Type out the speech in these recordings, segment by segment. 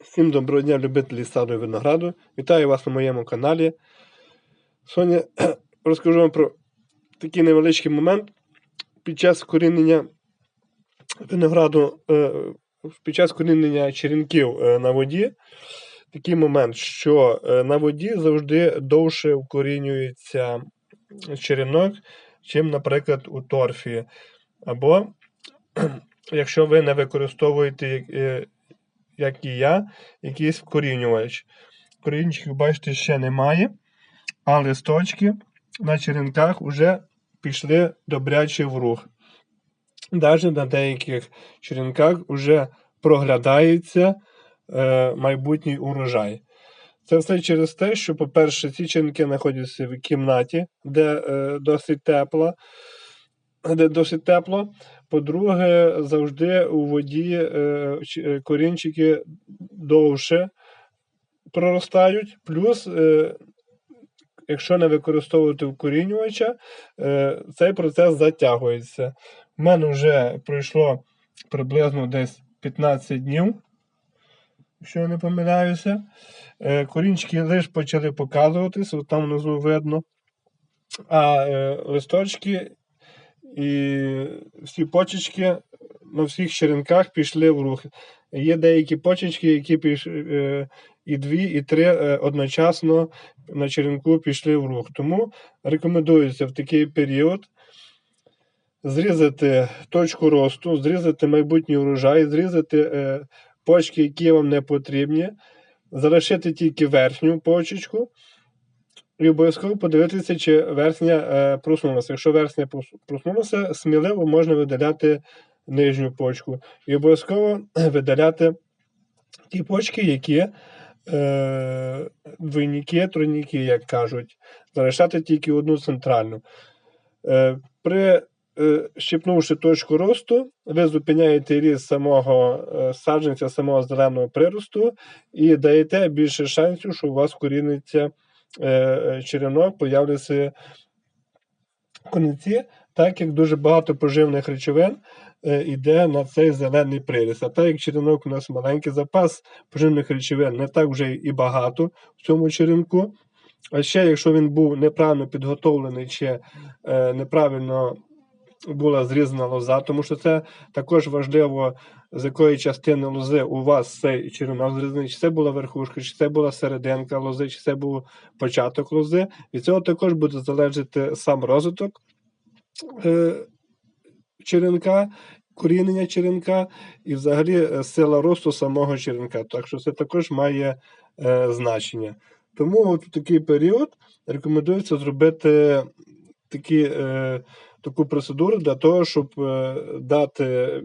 Всім доброго дня, любителі саду винограду. Вітаю вас на моєму каналі. Сьогодні розкажу вам про такий невеличкий момент під час корінення винограду, е, під час корінення черенків е, на воді. Такий момент, що е, на воді завжди довше вкорінюється черенок, чим, наприклад, у торфі. Або якщо ви не використовуєте як і я, якийсь вкорінювач. Корінчиків, бачите, ще немає, а листочки на черенках вже пішли добряче в рух. Навіть на деяких черенках вже проглядається е, майбутній урожай. Це все через те, що, по-перше, ці черенки знаходяться в кімнаті, де е, досить тепло, де досить тепло. По-друге, завжди у воді е, е, корінчики довше проростають. Плюс, е, якщо не використовувати вкорінювача, цей процес затягується. У мене вже пройшло приблизно десь 15 днів, якщо я не помиляюся. Корінчики лише почали показуватися, от там внизу видно. А листочки і всі почечки на всіх черенках пішли в рух. Є деякі почечки, які пішли е, і дві, і три е, одночасно на черенку пішли в рух. Тому рекомендується в такий період зрізати точку росту, зрізати майбутній урожай, зрізати е, почки, які вам не потрібні, залишити тільки верхню почечку. І обов'язково подивитися, чи верхня е, просунулася. Якщо верхня прос- просунулася, сміливо можна видаляти нижню почку. І обов'язково видаляти ті почки, які е, двойники, тройники, як кажуть, залишати тільки одну центральну. Е, при е, щепнувши точку росту, ви зупиняєте ріст самого е, саджанця, самого зеленого приросту і даєте більше шансів, що у вас коріниться е, черенок, появляться конці, так як дуже багато поживних речовин е, йде на цей зелений приріст. А так як черенок у нас маленький запас поживних речовин, не так вже і багато в цьому черенку. А ще, якщо він був неправильно підготовлений чи е, неправильно була зрізана лоза, тому що це також важливо, з якої частини лози у вас цей черенок зрізаний, чи це була верхушка, чи це була серединка лози, чи це був початок лози. Від цього також буде залежати сам розвиток е, черенка, корінення черенка і взагалі е, сила росту самого черенка. Так що це також має е, значення. Тому от в такий період рекомендується зробити такі, е, таку процедуру для того, щоб е, дати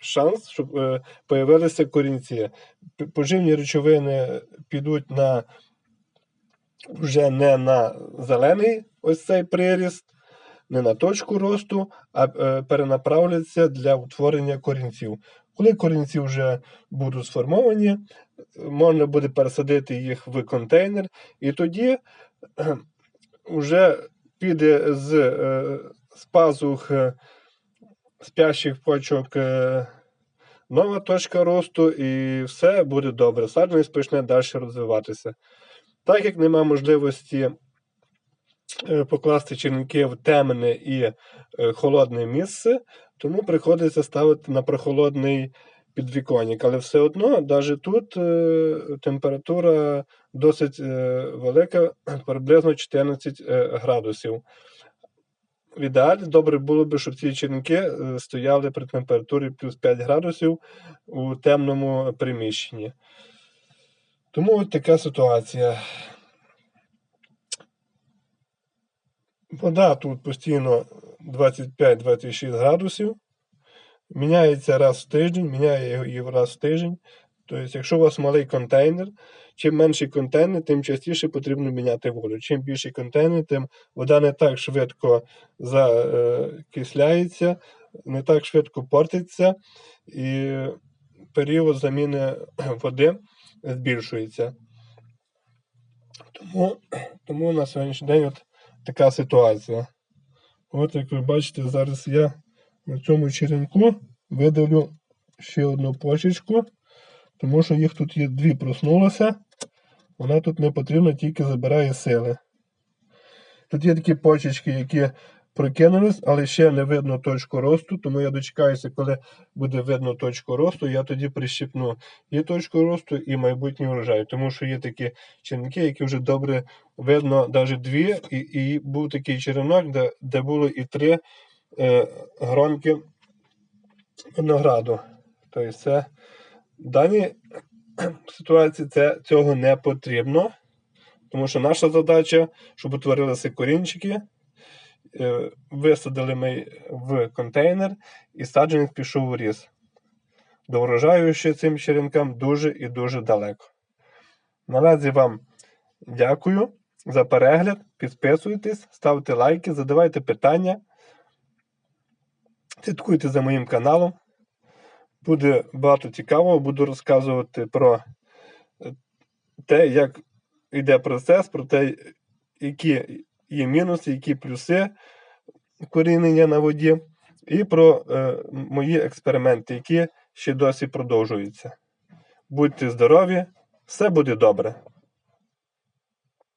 шанс, щоб е, появилися корінці. Поживні речовини підуть на вже не на зелений ось цей приріст, не на точку росту, а е, перенаправляться для утворення корінців. Коли корінці вже будуть сформовані, можна буде пересадити їх в контейнер, і тоді вже піде з, з пазух е, спящих почок е, нова точка росту, і все буде добре. Саджанець почне далі розвиватися. Так як нема можливості е, покласти черенки в темне і холодне місце, тому приходиться ставити на прохолодний підвіконник. Але все одно, навіть тут температура досить велика, приблизно 14 е, градусів. В ідеалі добре було б, щоб ці черенки е, стояли при температурі плюс 5 градусів у темному приміщенні. Тому от така ситуація. Вода тут постійно 25-26 градусів. Міняється раз в тиждень, міняє її раз в тиждень. Тобто, якщо у вас малий контейнер, чим менший контейнер, тим частіше потрібно міняти воду. Чим більший контейнер, тим вода не так швидко закисляється, не так швидко портиться, і період заміни води збільшується. Тому, тому на сьогоднішній день от така ситуація. От як ви бачите, зараз я на цьому черенку видалю ще одну почечку. Тому що їх тут є дві проснулося. Вона тут не потрібно, тільки забирає сили. Тут є такі почечки, які прокинулись, але ще не видно точку росту, тому я дочекаюся, коли буде видно точку росту, я тоді прищипну і точку росту, і майбутній урожай. Тому що є такі черенки, які вже добре видно, навіть дві, і, і був такий черенок, де, де було і три е, гронки винограду. Тобто це в даній ситуації це, цього не потрібно. Тому що наша задача, щоб утворилися корінчики, е, висадили ми в контейнер і саджанець пішов у ріс. До врожаю цим черенкам дуже і дуже далеко. Наразі вам дякую за перегляд. Підписуйтесь, ставте лайки, задавайте питання. Слідкуйте за моїм каналом. Буде багато цікавого, буду розказувати про е, те, як йде процес, про те, які є мінуси, які плюси корінення на воді, і про е, мої експерименти, які ще досі продовжуються. Будьте здорові, все буде добре.